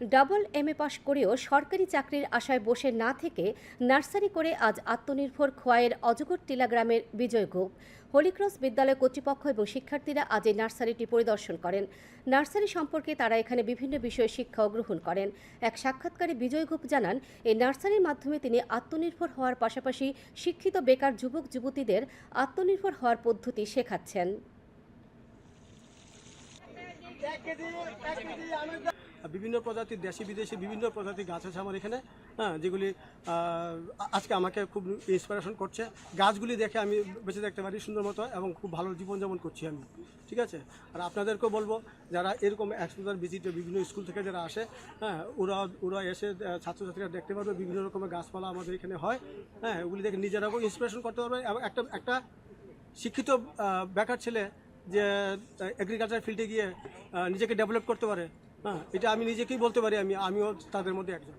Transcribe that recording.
Double M A পাশ করেও সরকারি চাকরির আশায় বসে না থেকে নার্সারি করে আজ আত্মনির্ভর খোয়াইয়ের অজগর টিলা গ্রামের বিজয় গোপ হলিক্রস বিদ্যালয় কর্তৃপক্ষ এবং শিক্ষার্থীরা আজ এই নার্সারিটি পরিদর্শন করেন নার্সারি সম্পর্কে তারা এখানে বিভিন্ন বিষয়ে শিক্ষাও গ্রহণ করেন এক সাক্ষাৎকারে বিজয় গোপ জানান এই নার্সারির মাধ্যমে তিনি আত্মনির্ভর হওয়ার পাশাপাশি শিক্ষিত বেকার যুবক যুবতীদের আত্মনির্ভর হওয়ার পদ্ধতি শেখাচ্ছেন বিভিন্ন প্রজাতির দেশি, বিদেশি বিভিন্ন প্রজাতির গাছ আছে আমার এখানে। হ্যাঁ যেগুলি আজকে আমাকে খুব ইন্সপিরেশন করছে। গাছগুলি দেখে আমি বেঁচে থাকতে পারি সুন্দর মতো এবং খুব ভালো জীবনযাপন করছি আমি। ঠিক আছে? আর আপনাদেরকেও বলব, যারা এরকম এক্সপোজার ভিজিটে বিভিন্ন স্কুল থেকে যারা আসে হ্যাঁ ওরা ওরা এসে ছাত্রছাত্রীরা দেখতে পারবে বিভিন্ন রকমের গাছপালা আমাদের এখানে হয়। হ্যাঁ ওগুলি দেখে নিজেরাও ইন্সপিরেশন করতে পারবে। এবং একটা একটা শিক্ষিত বেকার ছেলে যে এগ্রিকালচার ফিল্ডে গিয়ে নিজেকে ডেভেলপ করতে পারে হ্যাঁ এটা আমি নিজেকেই বলতে পারি আমি আমিও তাদের মধ্যে একজন।